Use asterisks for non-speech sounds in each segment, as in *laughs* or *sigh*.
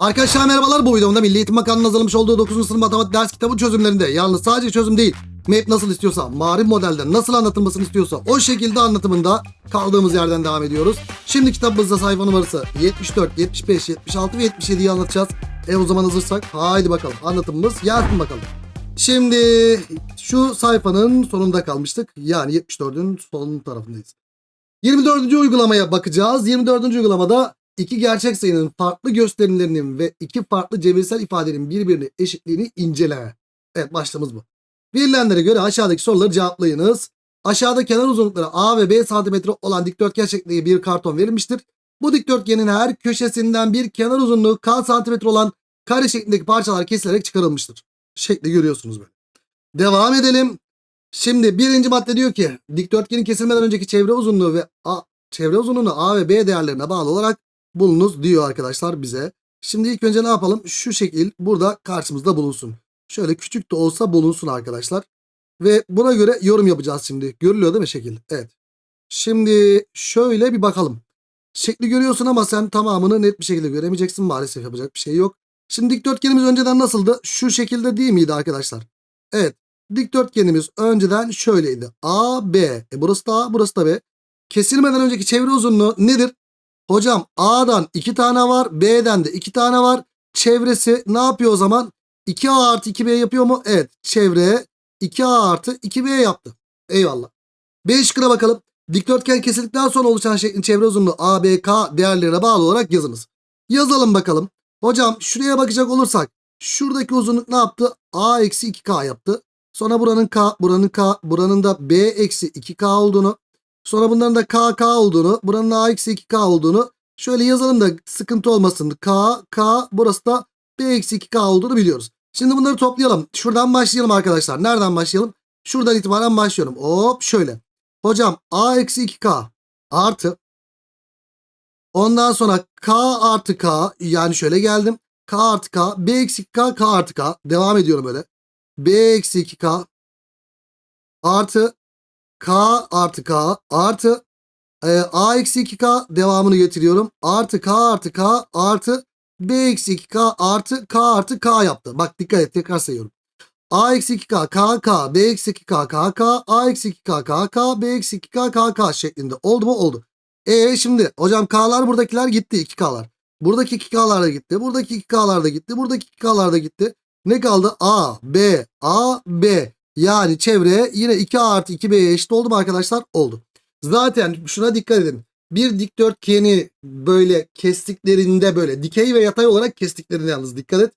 Arkadaşlar merhabalar bu videomda Milli Eğitim Bakanlığı'nın hazırlamış olduğu 9. sınıf matematik ders kitabı çözümlerinde yalnız sadece çözüm değil MEP nasıl istiyorsa, marif modelde nasıl anlatılmasını istiyorsa o şekilde anlatımında kaldığımız yerden devam ediyoruz. Şimdi kitabımızda sayfa numarası 74, 75, 76 ve 77'yi anlatacağız. E o zaman hazırsak haydi bakalım anlatımımız gelsin bakalım. Şimdi şu sayfanın sonunda kalmıştık. Yani 74'ün son tarafındayız. 24. uygulamaya bakacağız. 24. uygulamada iki gerçek sayının farklı gösterimlerinin ve iki farklı cebirsel ifadenin birbirine eşitliğini inceleme. Evet başlığımız bu. Verilenlere göre aşağıdaki soruları cevaplayınız. Aşağıda kenar uzunlukları A ve B santimetre olan dikdörtgen şeklindeki bir karton verilmiştir. Bu dikdörtgenin her köşesinden bir kenar uzunluğu K santimetre olan kare şeklindeki parçalar kesilerek çıkarılmıştır. Şekli görüyorsunuz böyle. Devam edelim. Şimdi birinci madde diyor ki dikdörtgenin kesilmeden önceki çevre uzunluğu ve A, çevre uzunluğunu A ve B değerlerine bağlı olarak bulunuz diyor arkadaşlar bize. Şimdi ilk önce ne yapalım? Şu şekil burada karşımızda bulunsun. Şöyle küçük de olsa bulunsun arkadaşlar. Ve buna göre yorum yapacağız şimdi. Görülüyor değil mi şekil? Evet. Şimdi şöyle bir bakalım. Şekli görüyorsun ama sen tamamını net bir şekilde göremeyeceksin. Maalesef yapacak bir şey yok. Şimdi dikdörtgenimiz önceden nasıldı? Şu şekilde değil miydi arkadaşlar? Evet. Dikdörtgenimiz önceden şöyleydi. A, B. E burası da A, burası da B. Kesilmeden önceki çevre uzunluğu nedir? Hocam A'dan 2 tane var. B'den de 2 tane var. Çevresi ne yapıyor o zaman? 2A artı 2B yapıyor mu? Evet. Çevre 2A artı 2B yaptı. Eyvallah. B şıkkına bakalım. Dikdörtgen kesildikten sonra oluşan şeklin çevre uzunluğu A, B, K değerlerine bağlı olarak yazınız. Yazalım bakalım. Hocam şuraya bakacak olursak şuradaki uzunluk ne yaptı? A eksi 2K yaptı. Sonra buranın K, buranın K, buranın da B eksi 2K olduğunu. Sonra bunların da KK olduğunu, buranın A eksi 2K olduğunu şöyle yazalım da sıkıntı olmasın. K, K, burası da B eksi 2K olduğunu biliyoruz. Şimdi bunları toplayalım. Şuradan başlayalım arkadaşlar. Nereden başlayalım? Şuradan itibaren başlıyorum. Hop şöyle. Hocam A eksi 2K artı ondan sonra K artı K yani şöyle geldim. K artı K, B eksi 2K, K artı K. Devam ediyorum böyle. B eksi 2K artı K artı K artı e, A eksi 2K devamını getiriyorum. Artı K artı K artı B eksi 2K artı K artı K yaptı. Bak dikkat et tekrar sayıyorum. A eksi 2K K K B eksi 2K K K A eksi 2K K K B eksi 2K K K şeklinde oldu mu oldu. E şimdi hocam K'lar buradakiler gitti 2K'lar. Buradaki 2K'lar da gitti. Buradaki 2K'lar da gitti. Buradaki 2K'lar da gitti. Ne kaldı? A, B, A, B. Yani çevre yine 2A artı 2B'ye eşit oldu mu arkadaşlar? Oldu. Zaten şuna dikkat edin. Bir dikdörtgeni böyle kestiklerinde böyle dikey ve yatay olarak kestiklerinde yalnız dikkat et.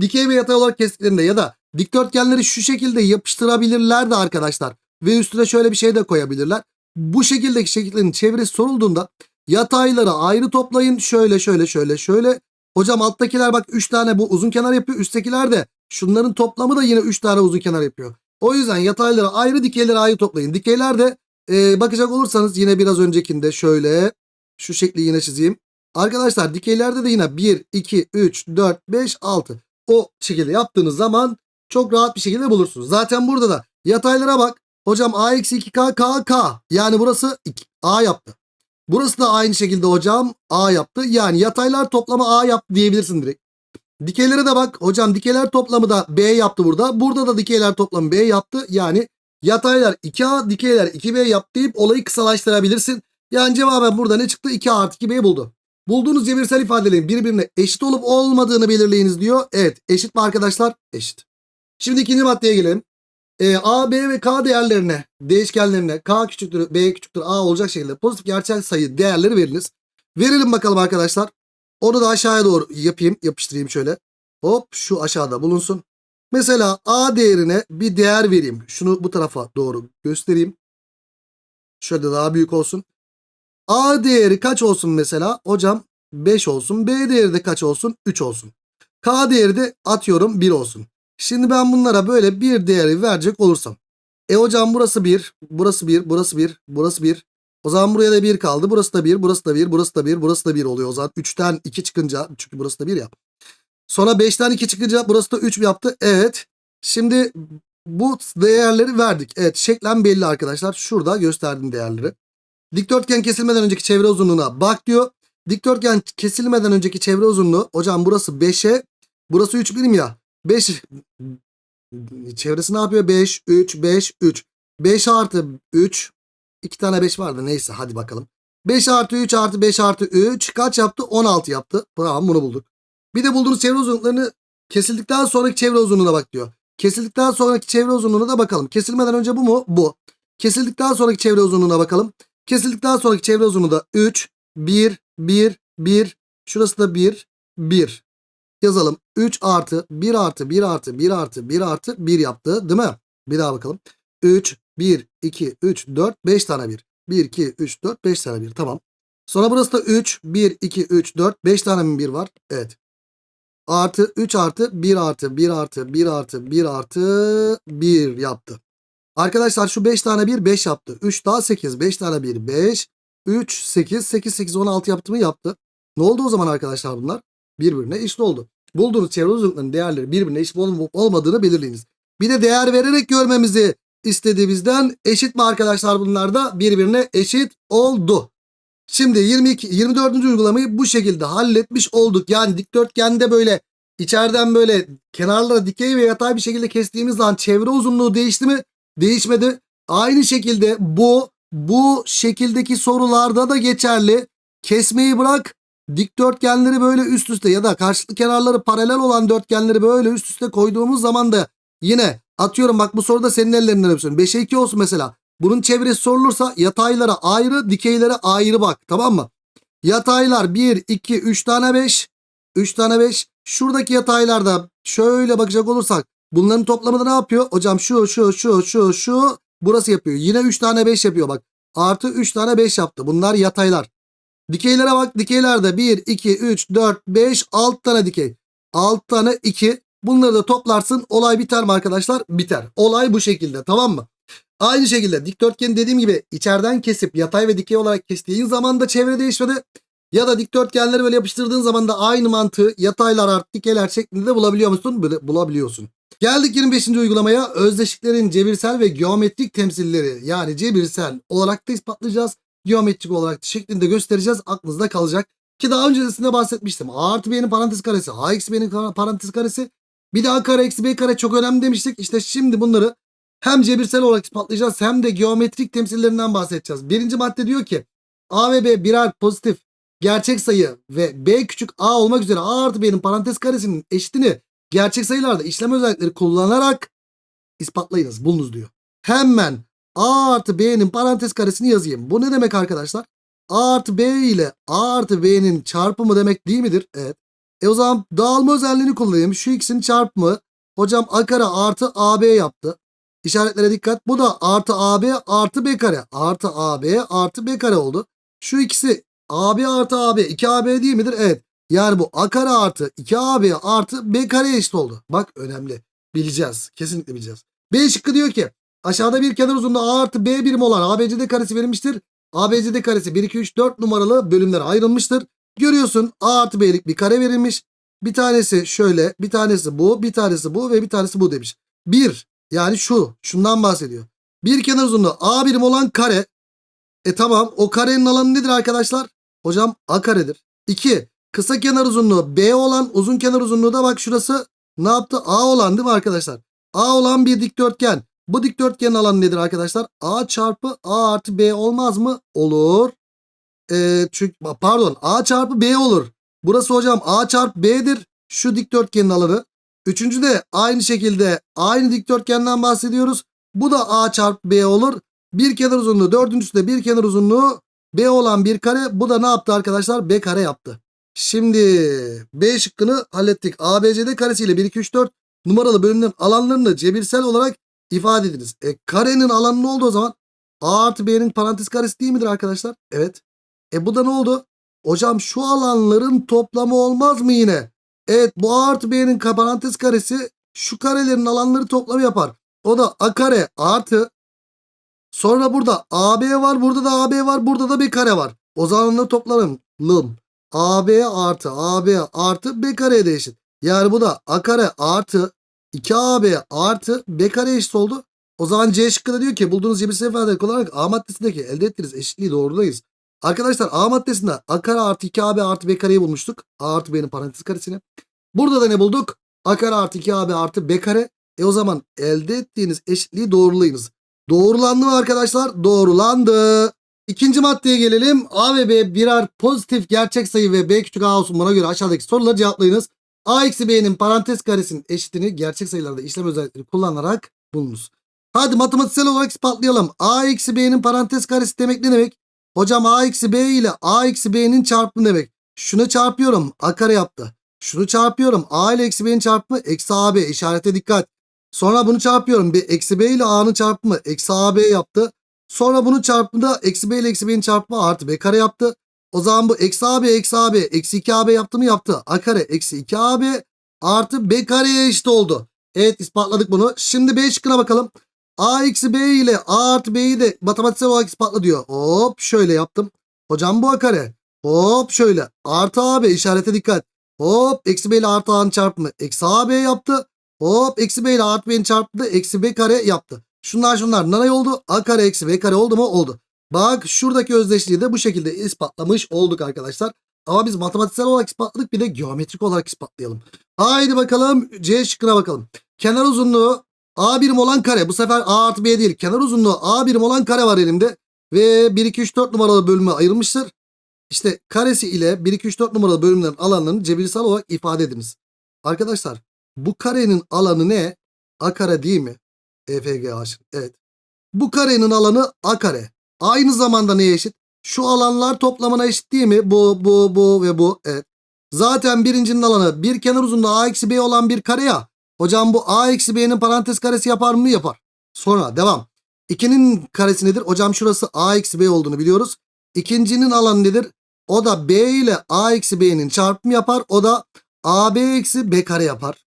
Dikey ve yatay olarak kestiklerinde ya da dikdörtgenleri şu şekilde yapıştırabilirler de arkadaşlar. Ve üstüne şöyle bir şey de koyabilirler. Bu şekildeki şekillerin çevresi sorulduğunda yatayları ayrı toplayın. Şöyle şöyle şöyle şöyle. Hocam alttakiler bak 3 tane bu uzun kenar yapıyor. Üsttekiler de şunların toplamı da yine 3 tane uzun kenar yapıyor. O yüzden yatayları ayrı dikeyleri ayrı toplayın. Dikeyler de e, bakacak olursanız yine biraz öncekinde şöyle şu şekli yine çizeyim. Arkadaşlar dikeylerde de yine 1, 2, 3, 4, 5, 6 o şekilde yaptığınız zaman çok rahat bir şekilde bulursunuz. Zaten burada da yataylara bak. Hocam a eksi 2k k k yani burası 2, a yaptı. Burası da aynı şekilde hocam a yaptı. Yani yataylar toplamı a yaptı diyebilirsin direkt. Dikeylere de bak. Hocam dikeyler toplamı da B yaptı burada. Burada da dikeyler toplamı B yaptı. Yani yataylar 2A, dikeyler 2B yaptı deyip olayı kısalaştırabilirsin. Yani cevaben burada ne çıktı? 2A artı 2B buldu. Bulduğunuz cebirsel ifadelerin birbirine eşit olup olmadığını belirleyiniz diyor. Evet eşit mi arkadaşlar? Eşit. Şimdi ikinci maddeye gelelim. Ee, A, B ve K değerlerine, değişkenlerine K küçüktür, B küçüktür, A olacak şekilde pozitif gerçel sayı değerleri veriniz. Verelim bakalım arkadaşlar. Onu da aşağıya doğru yapayım. Yapıştırayım şöyle. Hop şu aşağıda bulunsun. Mesela A değerine bir değer vereyim. Şunu bu tarafa doğru göstereyim. Şöyle daha büyük olsun. A değeri kaç olsun mesela? Hocam 5 olsun. B değeri de kaç olsun? 3 olsun. K değeri de atıyorum 1 olsun. Şimdi ben bunlara böyle bir değeri verecek olursam. E hocam burası 1, burası 1, burası 1, burası 1. O zaman buraya da 1 kaldı. Burası da 1, burası da 1, burası da 1, burası da 1 oluyor. O zaman 3'ten 2 çıkınca çünkü burası da 1 ya. Sonra 5'ten 2 çıkınca burası da 3 yaptı. Evet. Şimdi bu değerleri verdik. Evet şeklen belli arkadaşlar. Şurada gösterdim değerleri. Dikdörtgen kesilmeden önceki çevre uzunluğuna bak diyor. Dikdörtgen kesilmeden önceki çevre uzunluğu hocam burası 5'e burası 3 birim ya. 5 çevresi ne yapıyor? 5 3 5 3. 5 artı 3 2 tane 5 vardı neyse hadi bakalım. 5 artı 3 artı 5 artı 3 kaç yaptı? 16 yaptı. Tamam bunu bulduk. Bir de bulduğunuz çevre uzunluklarını kesildikten sonraki çevre uzunluğuna bak diyor. Kesildikten sonraki çevre uzunluğuna da bakalım. Kesilmeden önce bu mu? Bu. Kesildikten sonraki çevre uzunluğuna bakalım. Kesildikten sonraki çevre uzunluğu da 3, 1, 1, 1. Şurası da 1, 1. Yazalım. 3 artı 1 artı 1 artı 1 artı 1 artı 1 yaptı değil mi? Bir daha bakalım. 3, 1, 2, 3, 4, 5 tane 1. 1, 2, 3, 4, 5 tane 1. Tamam. Sonra burası da 3, 1, 2, 3, 4, 5 tane mi 1 var? Evet. Artı 3 artı 1 artı 1 artı 1 artı 1 artı 1 yaptı. Arkadaşlar şu 5 tane 1 5 yaptı. 3 daha 8 5 tane 1 5 3 8 8 8 16 yaptı mı yaptı. Ne oldu o zaman arkadaşlar bunlar? Birbirine eşit oldu. Bulduğunuz çevre uzunluklarının değerleri birbirine eşit olup olmadığını belirleyiniz. Bir de değer vererek görmemizi istedi. Eşit mi arkadaşlar bunlar da birbirine eşit oldu. Şimdi 22 24. uygulamayı bu şekilde halletmiş olduk. Yani dikdörtgende böyle içeriden böyle kenarlara dikey ve yatay bir şekilde kestiğimiz zaman çevre uzunluğu değişti mi? Değişmedi. Aynı şekilde bu bu şekildeki sorularda da geçerli. Kesmeyi bırak. Dikdörtgenleri böyle üst üste ya da karşılıklı kenarları paralel olan dörtgenleri böyle üst üste koyduğumuz zaman da yine atıyorum bak bu soruda senin ellerinden öpsün. 5'e 2 olsun mesela. Bunun çevresi sorulursa yataylara ayrı, dikeylere ayrı bak. Tamam mı? Yataylar 1, 2, 3 tane 5. 3 tane 5. Şuradaki yataylarda şöyle bakacak olursak bunların toplamı da ne yapıyor? Hocam şu, şu, şu, şu, şu. Burası yapıyor. Yine 3 tane 5 yapıyor bak. Artı 3 tane 5 yaptı. Bunlar yataylar. Dikeylere bak. Dikeylerde 1, 2, 3, 4, 5, 6 tane dikey. 6 tane 2. Bunları da toplarsın. Olay biter mi arkadaşlar? Biter. Olay bu şekilde. Tamam mı? Aynı şekilde dikdörtgeni dediğim gibi içeriden kesip yatay ve dikey olarak kestiğin zaman da çevre değişmedi. Ya da dikdörtgenleri böyle yapıştırdığın zaman da aynı mantığı yataylar artı dikeyler şeklinde bulabiliyor musun? Böyle bulabiliyorsun. Geldik 25. uygulamaya. Özdeşliklerin cebirsel ve geometrik temsilleri yani cebirsel olarak da ispatlayacağız. Geometrik olarak da şeklinde göstereceğiz. Aklınızda kalacak. Ki daha öncesinde bahsetmiştim. A artı B'nin parantez karesi, A eksi B'nin parantez karesi. Bir de A kare eksi B kare çok önemli demiştik. İşte şimdi bunları hem cebirsel olarak ispatlayacağız hem de geometrik temsillerinden bahsedeceğiz. Birinci madde diyor ki A ve B birer pozitif gerçek sayı ve B küçük A olmak üzere A artı B'nin parantez karesinin eşitini gerçek sayılarda işlem özellikleri kullanarak ispatlayınız, bulunuz diyor. Hemen A artı B'nin parantez karesini yazayım. Bu ne demek arkadaşlar? A artı B ile A artı B'nin çarpımı demek değil midir? Evet. E o zaman dağılma özelliğini kullanayım. Şu ikisinin çarpımı hocam A kare artı AB yaptı. İşaretlere dikkat. Bu da artı AB artı B kare. Artı AB artı B kare oldu. Şu ikisi AB artı AB 2AB değil midir? Evet. Yani bu A kare artı 2AB artı B kare eşit oldu. Bak önemli. Bileceğiz. Kesinlikle bileceğiz. B şıkkı diyor ki aşağıda bir kenar uzunluğu A artı B birim olan ABCD karesi verilmiştir. ABCD karesi 1, 2, 3, 4 numaralı bölümlere ayrılmıştır. Görüyorsun A artı B'lik bir kare verilmiş. Bir tanesi şöyle, bir tanesi bu, bir tanesi bu ve bir tanesi bu demiş. 1 yani şu, şundan bahsediyor. Bir kenar uzunluğu A birim olan kare. E tamam o karenin alanı nedir arkadaşlar? Hocam A karedir. 2. Kısa kenar uzunluğu B olan uzun kenar uzunluğu da bak şurası ne yaptı? A olan değil mi arkadaşlar? A olan bir dikdörtgen. Bu dikdörtgenin alanı nedir arkadaşlar? A çarpı A artı B olmaz mı? Olur. Ee, çünkü pardon A çarpı B olur. Burası hocam A çarpı B'dir. Şu dikdörtgenin alanı. Üçüncü de aynı şekilde aynı dikdörtgenden bahsediyoruz. Bu da A çarpı B olur. Bir kenar uzunluğu dördüncüsü de bir kenar uzunluğu B olan bir kare. Bu da ne yaptı arkadaşlar? B kare yaptı. Şimdi B şıkkını hallettik. ABCD karesiyle 1, 2, 3, 4 numaralı bölümlerin alanlarını cebirsel olarak ifade ediniz. E, karenin alanı ne oldu o zaman? A artı B'nin parantez karesi değil midir arkadaşlar? Evet. E bu da ne oldu? Hocam şu alanların toplamı olmaz mı yine? Evet bu A artı B'nin parantez karesi şu karelerin alanları toplamı yapar. O da A kare artı sonra burada AB var burada da AB var burada da B kare var. O zamanları toplarım. Lım. AB artı AB artı B kareye de eşit. Yani bu da A kare artı 2AB artı B kare eşit oldu. O zaman C şıkkı da diyor ki bulduğunuz cebirsel ifadeleri kullanarak A maddesindeki elde ettiğiniz eşitliği doğrulayız. Arkadaşlar A maddesinde A kare artı 2AB artı B kareyi bulmuştuk. A artı B'nin parantez karesini. Burada da ne bulduk? A kare artı 2AB artı B kare. E o zaman elde ettiğiniz eşitliği doğrulayınız. Doğrulandı mı arkadaşlar? Doğrulandı. İkinci maddeye gelelim. A ve B birer pozitif gerçek sayı ve B küçük a olsun buna göre aşağıdaki soruları cevaplayınız. A eksi B'nin parantez karesinin eşitini gerçek sayılarda işlem özellikleri kullanarak bulunuz. Hadi matematiksel olarak ispatlayalım. A eksi B'nin parantez karesi demek ne demek? Hocam A eksi B ile A eksi B'nin çarpımı demek. Şunu çarpıyorum. A kare yaptı. Şunu çarpıyorum. A ile eksi B'nin çarpımı eksi AB işarete dikkat. Sonra bunu çarpıyorum. B, eksi B ile A'nın çarpımı eksi AB yaptı. Sonra bunun çarpımında eksi B ile eksi B'nin çarpımı artı B kare yaptı. O zaman bu eksi AB eksi AB eksi 2AB yaptı mı yaptı. A kare eksi 2AB artı B kareye eşit oldu. Evet ispatladık bunu. Şimdi B şıkkına bakalım. A eksi B ile A artı B'yi de matematiksel olarak ispatla diyor. Hop şöyle yaptım. Hocam bu A kare. Hop şöyle. Artı AB işarete dikkat. Hop eksi B ile artı A'nın çarpımı eksi AB yaptı. Hop eksi B ile artı B'nin çarpımı eksi B kare yaptı. Şunlar şunlar nanay oldu. A kare eksi B kare oldu mu? Oldu. Bak şuradaki özdeşliği de bu şekilde ispatlamış olduk arkadaşlar. Ama biz matematiksel olarak ispatladık bir de geometrik olarak ispatlayalım. Haydi bakalım C şıkkına bakalım. Kenar uzunluğu A birim olan kare. Bu sefer A artı B değil. Kenar uzunluğu A birim olan kare var elimde. Ve 1, 2, 3, 4 numaralı bölüme ayrılmıştır. İşte karesi ile 1, 2, 3, 4 numaralı bölümlerin alanlarını cebirsel olarak ifade ediniz. Arkadaşlar bu karenin alanı ne? A kare değil mi? EFGH. Evet. Bu karenin alanı A kare. Aynı zamanda neye eşit? Şu alanlar toplamına eşit değil mi? Bu, bu, bu ve bu. Evet. Zaten birincinin alanı bir kenar uzunluğu A eksi B olan bir kare ya. Hocam bu A eksi B'nin parantez karesi yapar mı? Yapar. Sonra devam. 2'nin karesi nedir? Hocam şurası A eksi B olduğunu biliyoruz. İkincinin alanı nedir? O da B ile A eksi B'nin çarpımı yapar. O da AB eksi B kare yapar.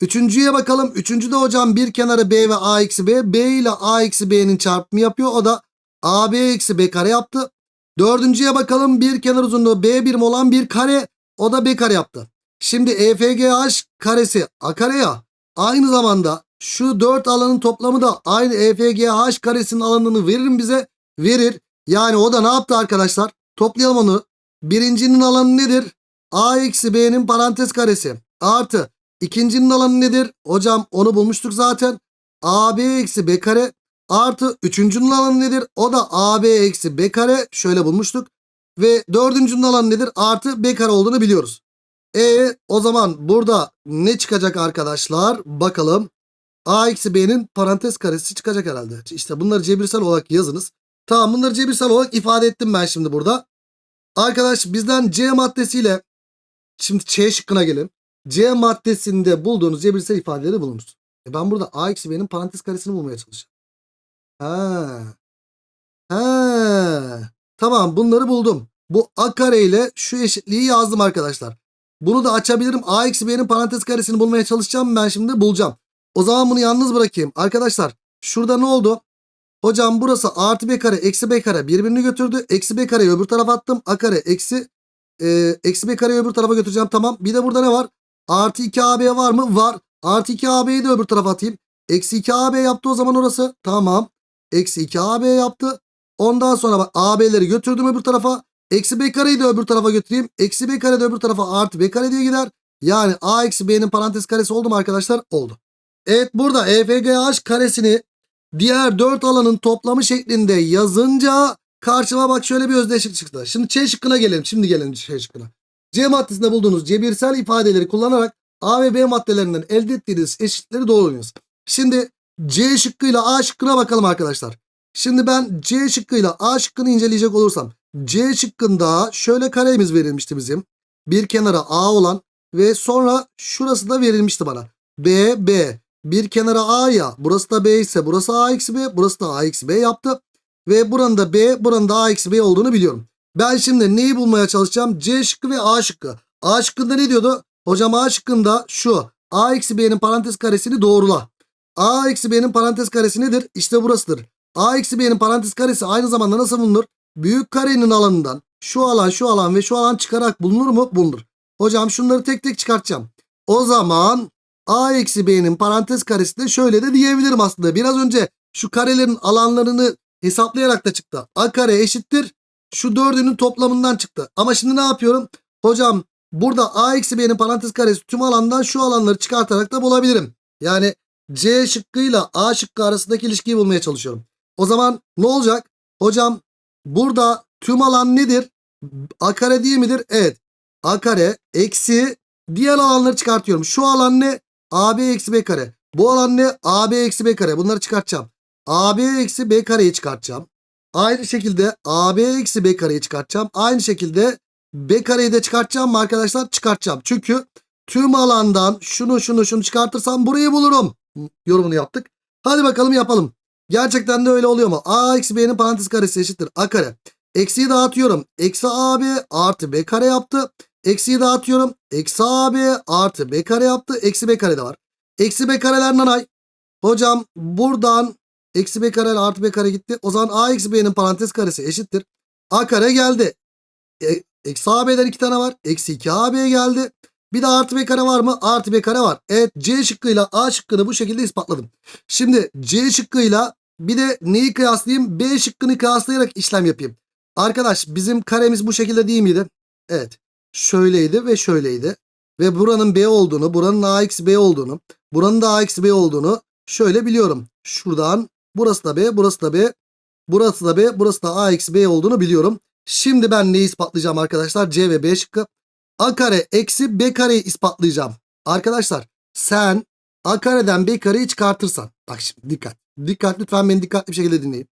Üçüncüye bakalım. Üçüncüde hocam bir kenarı B ve A eksi B. İle A eksi B'nin çarpımı yapıyor. O da AB eksi B kare yaptı. Dördüncüye bakalım. Bir kenar uzunluğu B birim olan bir kare. O da B kare yaptı. Şimdi EFGH karesi A kare ya. Aynı zamanda şu dört alanın toplamı da aynı EFGH karesinin alanını verir bize? Verir. Yani o da ne yaptı arkadaşlar? Toplayalım onu. Birincinin alanı nedir? A eksi B'nin parantez karesi. Artı. ikincinin alanı nedir? Hocam onu bulmuştuk zaten. AB eksi B kare. Artı üçüncünün alanı nedir? O da AB eksi B kare. Şöyle bulmuştuk. Ve dördüncünün alanı nedir? Artı B kare olduğunu biliyoruz. E o zaman burada ne çıkacak arkadaşlar? Bakalım. A eksi B'nin parantez karesi çıkacak herhalde. İşte bunları cebirsel olarak yazınız. Tamam bunları cebirsel olarak ifade ettim ben şimdi burada. Arkadaş bizden C maddesiyle şimdi C şıkkına gelin. C maddesinde bulduğunuz cebirsel ifadeleri bulunuz. E ben burada A eksi B'nin parantez karesini bulmaya çalışacağım. Ha. Ha. Tamam bunları buldum. Bu A kare ile şu eşitliği yazdım arkadaşlar. Bunu da açabilirim. A eksi B'nin parantez karesini bulmaya çalışacağım. Ben şimdi bulacağım. O zaman bunu yalnız bırakayım. Arkadaşlar şurada ne oldu? Hocam burası artı B kare eksi B kare birbirini götürdü. Eksi B kareyi öbür tarafa attım. A kare eksi e, eksi B kareyi öbür tarafa götüreceğim. Tamam. Bir de burada ne var? Artı 2AB var mı? Var. Artı 2AB'yi de öbür tarafa atayım. Eksi 2AB yaptı o zaman orası. Tamam. Eksi 2AB yaptı. Ondan sonra bak AB'leri götürdüm öbür tarafa. Eksi B kareyi de öbür tarafa götüreyim. Eksi B kare de öbür tarafa artı B kare diye gider. Yani A eksi B'nin parantez karesi oldu mu arkadaşlar? Oldu. Evet burada EFGH karesini diğer dört alanın toplamı şeklinde yazınca karşıma bak şöyle bir özdeşlik çıktı. Şimdi C şıkkına gelelim. Şimdi gelelim C şıkkına. C maddesinde bulduğunuz cebirsel ifadeleri kullanarak A ve B maddelerinden elde ettiğiniz eşitleri doğruyunuz. Şimdi C şıkkıyla A şıkkına bakalım arkadaşlar. Şimdi ben C şıkkıyla A şıkkını inceleyecek olursam C şıkkında şöyle karemiz verilmişti bizim. Bir kenara A olan ve sonra şurası da verilmişti bana. B, B. Bir kenara A ya. Burası da B ise burası A eksi B. Burası da A eksi B yaptı. Ve buranın da B, buranın da A eksi B olduğunu biliyorum. Ben şimdi neyi bulmaya çalışacağım? C şıkkı ve A şıkkı. A şıkkında ne diyordu? Hocam A şıkkında şu. A eksi B'nin parantez karesini doğrula. A eksi B'nin parantez karesi nedir? İşte burasıdır. A eksi B'nin parantez karesi aynı zamanda nasıl bulunur? Büyük karenin alanından şu alan şu alan ve şu alan çıkarak bulunur mu? Bulunur. Hocam şunları tek tek çıkartacağım. O zaman A eksi B'nin parantez karesi şöyle de diyebilirim aslında. Biraz önce şu karelerin alanlarını hesaplayarak da çıktı. A kare eşittir Şu dördünün toplamından çıktı. Ama şimdi ne yapıyorum? Hocam burada a eksi b'nin parantez karesi tüm alandan şu alanları çıkartarak da bulabilirim. Yani C şıkkıyla A şıkkı arasındaki ilişkiyi bulmaya çalışıyorum. O zaman ne olacak? Hocam burada tüm alan nedir? A kare değil midir? Evet. A kare eksi diğer alanları çıkartıyorum. Şu alan ne? AB eksi B kare. Bu alan ne? AB eksi B kare. Bunları çıkartacağım. AB eksi B kareyi çıkartacağım. Aynı şekilde AB eksi B kareyi çıkartacağım. Aynı şekilde B kareyi de çıkartacağım mı arkadaşlar? Çıkartacağım. Çünkü tüm alandan şunu şunu şunu çıkartırsam burayı bulurum. Yorumunu yaptık. Hadi bakalım yapalım. Gerçekten de öyle oluyor mu? A eksi B'nin parantez karesi eşittir. A kare. Eksiyi dağıtıyorum. Eksi AB artı B kare yaptı. Eksiyi dağıtıyorum. Eksi AB artı B kare yaptı. Eksi B kare de var. Eksi B kareler nanay. Hocam buradan eksi B kare artı B kare gitti. O zaman A eksi B'nin parantez karesi eşittir. A kare geldi. E, eksi AB'den iki tane var. Eksi 2 AB geldi. Bir de artı B kare var mı? Artı B kare var. Evet C şıkkıyla A şıkkını bu şekilde ispatladım. Şimdi C şıkkıyla bir de neyi kıyaslayayım? B şıkkını kıyaslayarak işlem yapayım. Arkadaş bizim karemiz bu şekilde değil miydi? Evet. Şöyleydi ve şöyleydi. Ve buranın B olduğunu, buranın A eksi B olduğunu, buranın da A eksi B olduğunu şöyle biliyorum. Şuradan burası da B, burası da B, burası da B, burası da A eksi B olduğunu biliyorum. Şimdi ben neyi ispatlayacağım arkadaşlar? C ve B şıkkı. A kare eksi B kareyi ispatlayacağım. Arkadaşlar sen A kareden B kareyi çıkartırsan. Bak şimdi dikkat. Dikkat lütfen beni dikkatli bir şekilde dinleyin.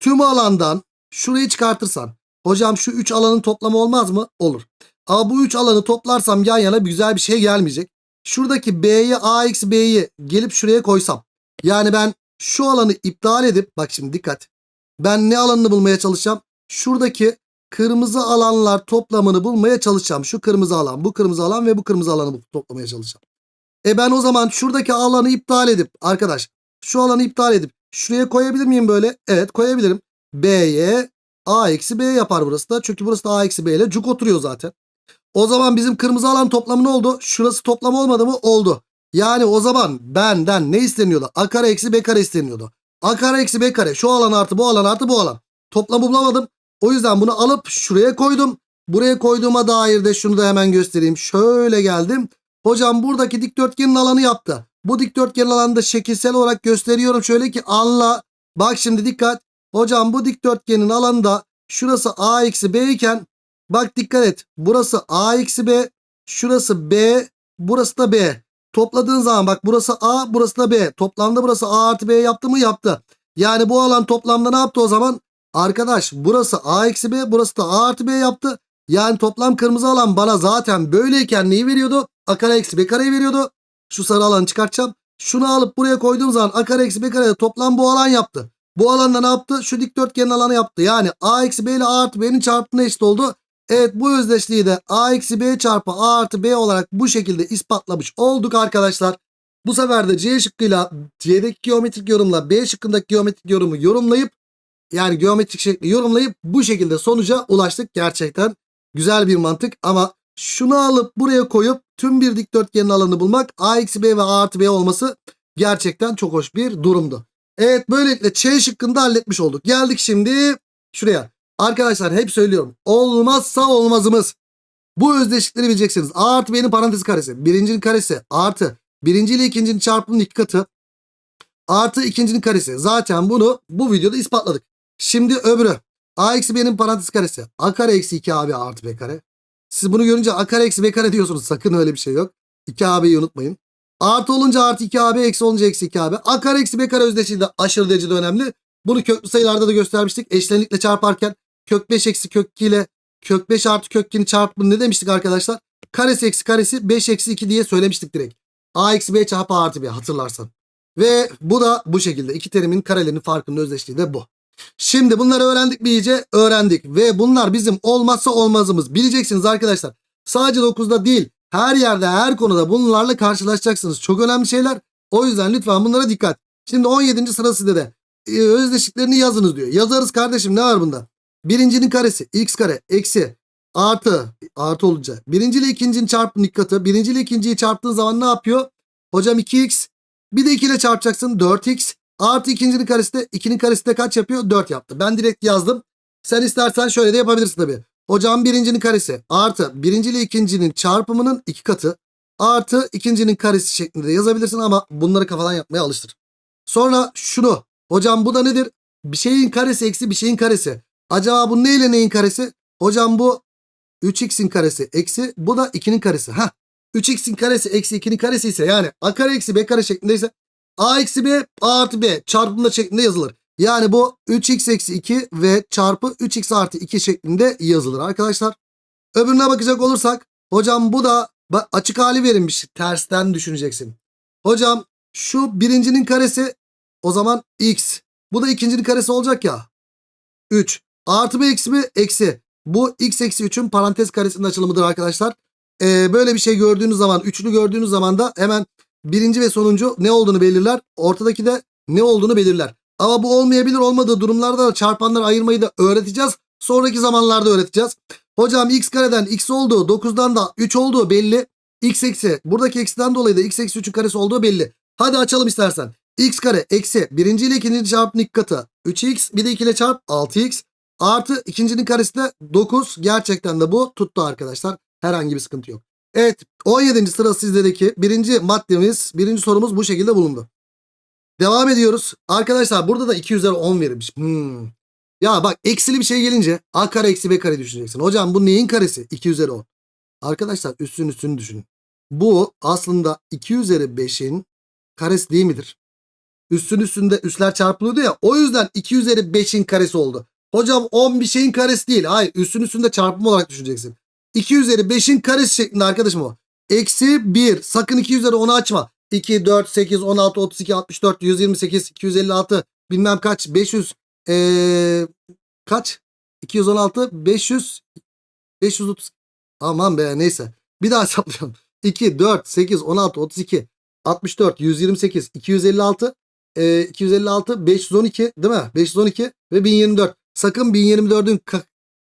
Tüm alandan şurayı çıkartırsan. Hocam şu 3 alanın toplamı olmaz mı? Olur. Ama bu 3 alanı toplarsam yan yana güzel bir şey gelmeyecek. Şuradaki B'yi A eksi B'yi gelip şuraya koysam. Yani ben şu alanı iptal edip bak şimdi dikkat. Ben ne alanını bulmaya çalışacağım? Şuradaki kırmızı alanlar toplamını bulmaya çalışacağım. Şu kırmızı alan, bu kırmızı alan ve bu kırmızı alanı toplamaya çalışacağım. E ben o zaman şuradaki alanı iptal edip arkadaş şu alanı iptal edip şuraya koyabilir miyim böyle? Evet koyabilirim. B'ye A eksi B yapar burası da. Çünkü burası da A eksi B ile cuk oturuyor zaten. O zaman bizim kırmızı alan toplamı ne oldu? Şurası toplam olmadı mı? Oldu. Yani o zaman benden ne isteniyordu? A kare eksi B kare isteniyordu. A kare eksi B kare. Şu alan artı bu alan artı bu alan. Toplamı bulamadım. O yüzden bunu alıp şuraya koydum. Buraya koyduğuma dair de şunu da hemen göstereyim. Şöyle geldim. Hocam buradaki dikdörtgenin alanı yaptı. Bu dikdörtgenin alanını da şekilsel olarak gösteriyorum. Şöyle ki anla. Bak şimdi dikkat. Hocam bu dikdörtgenin alanında şurası A eksi B iken bak dikkat et. Burası A eksi B. Şurası B. Burası da B. Topladığın zaman bak burası A burası da B. Toplamda burası A artı B yaptı mı? Yaptı. Yani bu alan toplamda ne yaptı o zaman? Arkadaş burası A eksi B burası da A artı B yaptı. Yani toplam kırmızı alan bana zaten böyleyken neyi veriyordu? A kare eksi B kareyi veriyordu. Şu sarı alanı çıkartacağım. Şunu alıp buraya koyduğum zaman A kare eksi B kare toplam bu alan yaptı. Bu alanda ne yaptı? Şu dikdörtgenin alanı yaptı. Yani A eksi B ile A artı B'nin çarpımına eşit oldu. Evet bu özdeşliği de A eksi B çarpı A artı B olarak bu şekilde ispatlamış olduk arkadaşlar. Bu sefer de C şıkkıyla C'deki geometrik yorumla B şıkkındaki geometrik yorumu yorumlayıp yani geometrik şekli yorumlayıp bu şekilde sonuca ulaştık. Gerçekten güzel bir mantık ama şunu alıp buraya koyup tüm bir dikdörtgenin alanını bulmak A eksi B ve A artı B olması gerçekten çok hoş bir durumdu. Evet böylelikle Ç şıkkında halletmiş olduk. Geldik şimdi şuraya. Arkadaşlar hep söylüyorum. Olmazsa olmazımız. Bu özdeşlikleri bileceksiniz. A artı B'nin parantez karesi. Birincinin karesi artı birinci ile ikincinin çarpımının iki katı. Artı ikincinin karesi. Zaten bunu bu videoda ispatladık. Şimdi öbürü. A eksi B'nin parantez karesi. A kare eksi 2AB artı B kare. Siz bunu görünce A kare eksi B kare diyorsunuz. Sakın öyle bir şey yok. 2AB'yi unutmayın. Artı olunca artı 2AB eksi olunca eksi 2AB. A kare eksi B kare özdeşliği de aşırı derecede önemli. Bunu köklü sayılarda da göstermiştik. Eşlenlikle çarparken kök 5 eksi kök 2 ile kök 5 artı kök 2'nin çarpımı ne demiştik arkadaşlar? Karesi eksi karesi 5 eksi 2 diye söylemiştik direkt. A eksi B çarpı artı B hatırlarsan. Ve bu da bu şekilde. iki terimin karelerinin farkının özdeşliği de bu. Şimdi bunları öğrendik mi iyice? Öğrendik. Ve bunlar bizim olmazsa olmazımız. Bileceksiniz arkadaşlar. Sadece 9'da değil. Her yerde her konuda bunlarla karşılaşacaksınız. Çok önemli şeyler. O yüzden lütfen bunlara dikkat. Şimdi 17. sırası de e, özdeşliklerini yazınız diyor. Yazarız kardeşim ne var bunda? Birincinin karesi x kare eksi artı artı olunca. Birinci ile ikincinin çarpımının katı. Birinci ile ikinciyi çarptığın zaman ne yapıyor? Hocam 2x bir de 2 ile çarpacaksın 4x artı ikincinin karesi de 2'nin karesi de kaç yapıyor? 4 yaptı. Ben direkt yazdım. Sen istersen şöyle de yapabilirsin tabii. Hocam birincinin karesi artı birinci ile ikincinin çarpımının iki katı artı ikincinin karesi şeklinde yazabilirsin ama bunları kafadan yapmaya alıştır. Sonra şunu. Hocam bu da nedir? Bir şeyin karesi eksi bir şeyin karesi. Acaba bu ne ile neyin karesi? Hocam bu 3x'in karesi eksi bu da 2'nin karesi. Heh. 3x'in karesi eksi 2'nin karesi ise yani a kare eksi b kare şeklindeyse a eksi b a artı b çarpımda şeklinde yazılır. Yani bu 3x eksi 2 ve çarpı 3x artı 2 şeklinde yazılır arkadaşlar. Öbürüne bakacak olursak hocam bu da açık hali verilmiş. Tersten düşüneceksin. Hocam şu birincinin karesi o zaman x. Bu da ikincinin karesi olacak ya. 3. Artı b eksi b eksi. Bu x eksi 3'ün parantez karesinin açılımıdır arkadaşlar. Ee, böyle bir şey gördüğünüz zaman, üçlü gördüğünüz zaman da hemen birinci ve sonuncu ne olduğunu belirler. Ortadaki de ne olduğunu belirler. Ama bu olmayabilir olmadığı durumlarda da çarpanları ayırmayı da öğreteceğiz. Sonraki zamanlarda öğreteceğiz. Hocam x kareden x olduğu 9'dan da 3 olduğu belli. x eksi buradaki eksiden dolayı da x eksi 3'ün karesi olduğu belli. Hadi açalım istersen. x kare eksi birinci ile ikinci çarpının ilk katı 3x bir de 2 ile çarp 6x artı ikincinin karesi de 9 gerçekten de bu tuttu arkadaşlar. Herhangi bir sıkıntı yok. Evet 17. sıra sizdeki birinci maddemiz birinci sorumuz bu şekilde bulundu. Devam ediyoruz. Arkadaşlar burada da 2 üzeri 10 verilmiş. Hmm. Ya bak eksili bir şey gelince a kare eksi b kare düşüneceksin. Hocam bu neyin karesi? 2 üzeri 10. Arkadaşlar üstün üstünü düşünün. Bu aslında 2 üzeri 5'in karesi değil midir? Üstün üstünde üstler çarpılıyordu ya. O yüzden 2 üzeri 5'in karesi oldu. Hocam 10 bir şeyin karesi değil. Hayır üstün üstünde çarpım olarak düşüneceksin. 2 üzeri 5'in karesi şeklinde arkadaşım o. Eksi 1. Sakın 2 üzeri 10'u açma. 2, 4, 8, 16, 32, 64, 128, 256 bilmem kaç 500 ee, kaç? 216, 500 530 aman be neyse. Bir daha *laughs* hesaplayalım. 2, 4, 8, 16, 32, 64, 128, 256, e, 256, 512 değil mi? 512 ve 1024. Sakın 1024'ün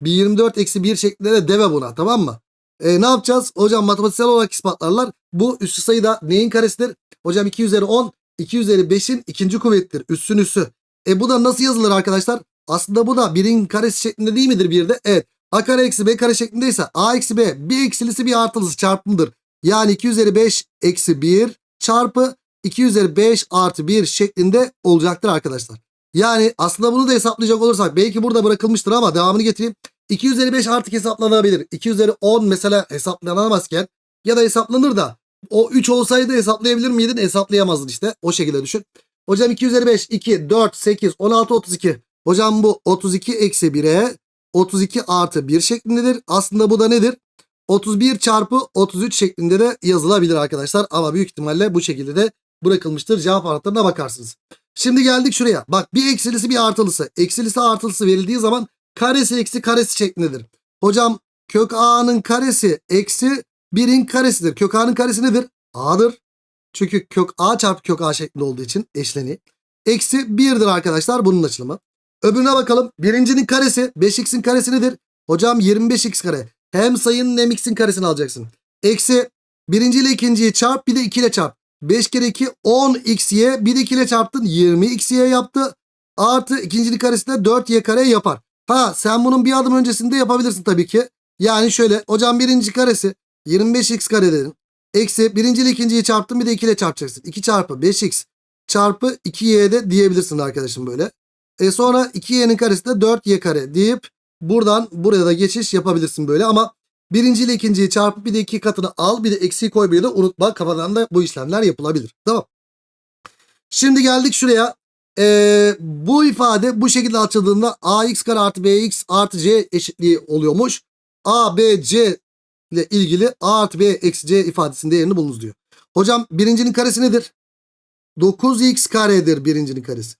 1024 eksi 1 şeklinde de deme buna tamam mı? E, ne yapacağız? Hocam matematiksel olarak ispatlarlar. Bu üssü sayı da neyin karesidir? Hocam 2 üzeri 10, 2 üzeri 5'in ikinci kuvvettir. Üssün üssü. E bu da nasıl yazılır arkadaşlar? Aslında bu da 1'in karesi şeklinde değil midir bir de? Evet. A kare eksi B kare şeklindeyse A eksi B bir eksilisi bir artılısı çarpımdır. Yani 2 üzeri 5 eksi 1 çarpı 2 üzeri 5 artı 1 şeklinde olacaktır arkadaşlar. Yani aslında bunu da hesaplayacak olursak belki burada bırakılmıştır ama devamını getireyim. 2 üzeri 5 artık hesaplanabilir. 2 üzeri 10 mesela hesaplanamazken ya da hesaplanır da o 3 olsaydı hesaplayabilir miydin? Hesaplayamazdın işte. O şekilde düşün. Hocam 2 üzeri 5, 2, 4, 8, 16, 32. Hocam bu 32 eksi 1'e 32 artı 1 şeklindedir. Aslında bu da nedir? 31 çarpı 33 şeklinde de yazılabilir arkadaşlar. Ama büyük ihtimalle bu şekilde de bırakılmıştır. Cevap anahtarına bakarsınız. Şimdi geldik şuraya. Bak bir eksilisi bir artılısı. Eksilisi artılısı verildiği zaman karesi eksi karesi şeklindedir. Hocam kök a'nın karesi eksi 1'in karesidir. Kök a'nın karesi nedir? a'dır. Çünkü kök a çarpı kök a şeklinde olduğu için eşleni. Eksi 1'dir arkadaşlar bunun açılımı. Öbürüne bakalım. Birincinin karesi 5x'in karesi nedir? Hocam 25x kare. Hem sayının hem x'in karesini alacaksın. Eksi birinci ile ikinciyi çarp bir de 2 ile çarp. 5 kere 2 10xy bir de 2 ile çarptın 20xy yaptı. Artı ikincinin karesi de 4y kare yapar. Ha sen bunun bir adım öncesinde yapabilirsin tabii ki. Yani şöyle hocam birinci karesi 25x kare dedin. Eksi birinci ile ikinciyi çarptın bir de 2 ile çarpacaksın. 2 çarpı 5x çarpı 2y de diyebilirsin arkadaşım böyle. E sonra 2y'nin karesi de 4y kare deyip buradan buraya da geçiş yapabilirsin böyle ama birinci ile ikinciyi çarpıp bir de iki katını al bir de eksiği koymayı da unutma kafadan da bu işlemler yapılabilir. Tamam. Şimdi geldik şuraya. Ee, bu ifade bu şekilde açıldığında ax kare artı bx artı c eşitliği oluyormuş. a, b, c ile ilgili a artı b eksi c ifadesinin değerini bulunuz diyor. Hocam birincinin karesi nedir? 9x karedir birincinin karesi.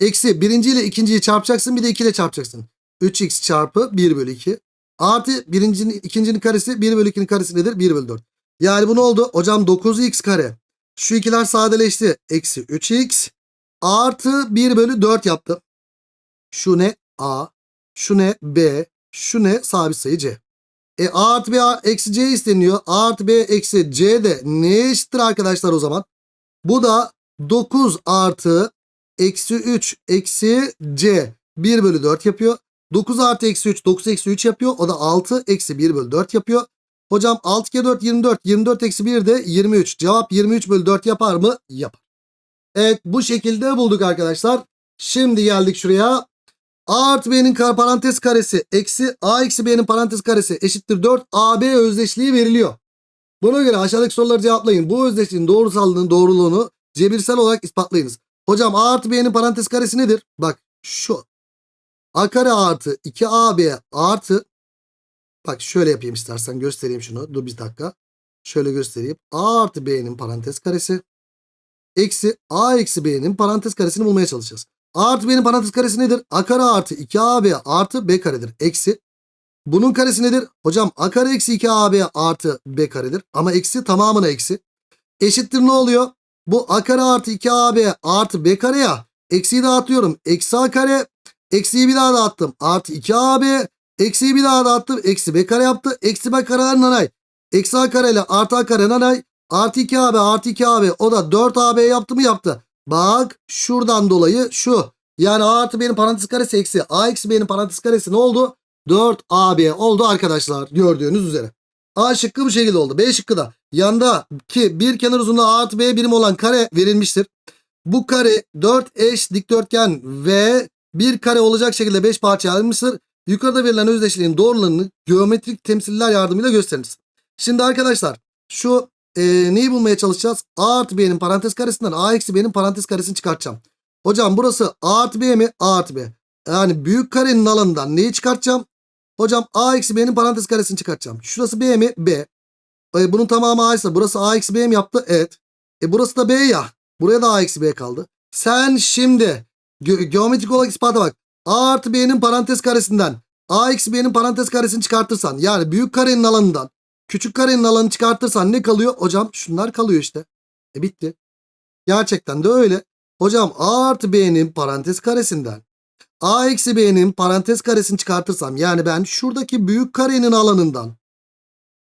Eksi birinci ile ikinciyi çarpacaksın bir de 2 ile çarpacaksın. 3x çarpı 1 bölü 2. Artı birincinin ikincinin karesi 1 bölü 2'nin karesi nedir? 1 bölü 4. Yani bu ne oldu? Hocam 9x kare. Şu ikiler sadeleşti. Eksi 3x artı 1 bölü 4 yaptı. Şu ne? A. Şu ne? B. Şu ne? Sabit sayı C. E A artı B eksi C isteniyor. A artı B eksi C de ne eşittir arkadaşlar o zaman? Bu da 9 artı eksi 3 eksi C 1 bölü 4 yapıyor. 9 artı eksi 3 9 eksi 3 yapıyor. O da 6 eksi 1 bölü 4 yapıyor. Hocam 6 kere 4 24. 24 eksi 1 de 23. Cevap 23 bölü 4 yapar mı? Yapar. Evet bu şekilde bulduk arkadaşlar. Şimdi geldik şuraya. A artı B'nin parantez karesi eksi A eksi B'nin parantez karesi eşittir 4 AB özdeşliği veriliyor. Buna göre aşağıdaki soruları cevaplayın. Bu özdeşliğin doğrusallığının doğruluğunu cebirsel olarak ispatlayınız. Hocam A artı B'nin parantez karesi nedir? Bak şu. A kare artı 2AB artı Bak şöyle yapayım istersen göstereyim şunu. Dur bir dakika. Şöyle göstereyim. A artı B'nin parantez karesi. Eksi A eksi B'nin parantez karesini bulmaya çalışacağız. A artı B'nin parantez karesi nedir? A kare artı 2AB artı B karedir. Eksi. Bunun karesi nedir? Hocam A kare eksi 2AB artı B karedir. Ama eksi tamamına eksi. Eşittir ne oluyor? Bu A kare artı 2AB artı B kare ya. Eksiyi dağıtıyorum. Eksi A kare. Eksiyi bir daha dağıttım. Artı 2AB. Eksiyi bir daha dağıttım. Eksi B kare yaptı. Eksi B kareler nanay. Eksi A kare ile artı A kare nanay. Artı 2AB artı 2AB. O da 4AB yaptı mı yaptı. Bak şuradan dolayı şu. Yani A artı B'nin parantez karesi eksi. A eksi B'nin parantez karesi ne oldu? 4AB oldu arkadaşlar. Gördüğünüz üzere. A şıkkı bu şekilde oldu. B şıkkı da yanda ki bir kenar uzunluğu A artı B birim olan kare verilmiştir. Bu kare 4 eş dikdörtgen ve bir kare olacak şekilde 5 parçaya ayrılmıştır. Yukarıda verilen özdeşliğin doğrularını geometrik temsiller yardımıyla gösteriniz. Şimdi arkadaşlar şu e, neyi bulmaya çalışacağız? A artı B'nin parantez karesinden A eksi B'nin parantez karesini çıkartacağım. Hocam burası A artı B mi? A artı B. Yani büyük karenin alanından neyi çıkartacağım? Hocam A eksi B'nin parantez karesini çıkartacağım. Şurası B mi? B. E, bunun tamamı A ise burası A eksi B mi yaptı? Evet. E burası da B ya. Buraya da A eksi B kaldı. Sen şimdi ge- geometrik olarak ispata bak. A artı B'nin parantez karesinden A eksi B'nin parantez karesini çıkartırsan yani büyük karenin alanından küçük karenin alanını çıkartırsan ne kalıyor? Hocam şunlar kalıyor işte. E bitti. Gerçekten de öyle. Hocam A artı B'nin parantez karesinden A eksi B'nin parantez karesini çıkartırsam yani ben şuradaki büyük karenin alanından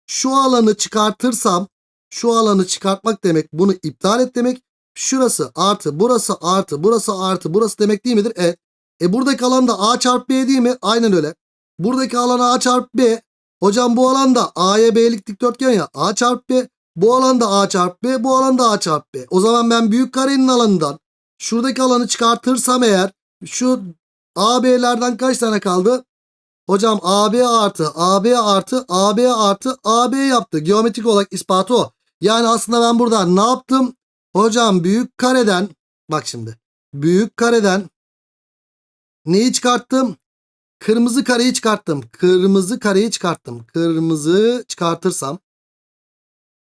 şu alanı çıkartırsam şu alanı çıkartmak demek bunu iptal et demek. Şurası artı burası artı burası artı burası demek değil midir? Evet. E buradaki alan da A çarpı B değil mi? Aynen öyle. Buradaki alan A çarpı B. Hocam bu alanda A'ya B'lik dikdörtgen ya. A çarpı B. Bu alanda A çarpı B. Bu alanda A çarpı B. O zaman ben büyük karenin alanından şuradaki alanı çıkartırsam eğer şu AB'lerden kaç tane kaldı? Hocam AB artı AB artı AB artı AB yaptı. Geometrik olarak ispatı o. Yani aslında ben burada ne yaptım? Hocam büyük kareden bak şimdi. Büyük kareden neyi çıkarttım? Kırmızı kareyi çıkarttım. Kırmızı kareyi çıkarttım. Kırmızı çıkartırsam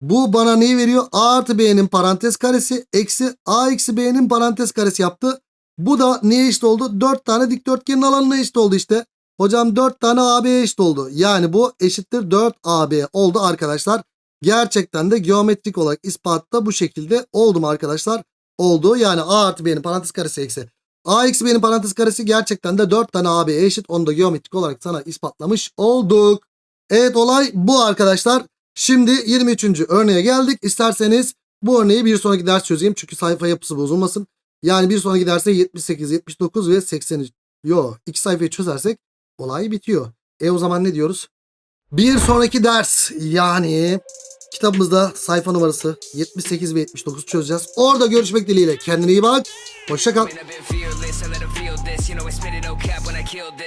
bu bana neyi veriyor? A artı B'nin parantez karesi eksi A eksi B'nin parantez karesi yaptı. Bu da neye eşit oldu? 4 tane dikdörtgenin alanına eşit oldu işte. Hocam 4 tane AB'ye eşit oldu. Yani bu eşittir 4 AB oldu arkadaşlar. Gerçekten de geometrik olarak ispatta bu şekilde oldu mu arkadaşlar? Oldu. Yani A artı B'nin parantez karesi eksi. A eksi B'nin parantez karesi gerçekten de 4 tane AB'ye eşit. Onu da geometrik olarak sana ispatlamış olduk. Evet olay bu arkadaşlar. Şimdi 23. örneğe geldik. İsterseniz bu örneği bir sonraki ders çözeyim. Çünkü sayfa yapısı bozulmasın. Yani bir sonraki derse 78, 79 ve 83. Yo iki sayfayı çözersek olay bitiyor. E o zaman ne diyoruz? Bir sonraki ders yani kitabımızda sayfa numarası 78 ve 79 çözeceğiz. Orada görüşmek dileğiyle. Kendine iyi bak. Hoşça kal.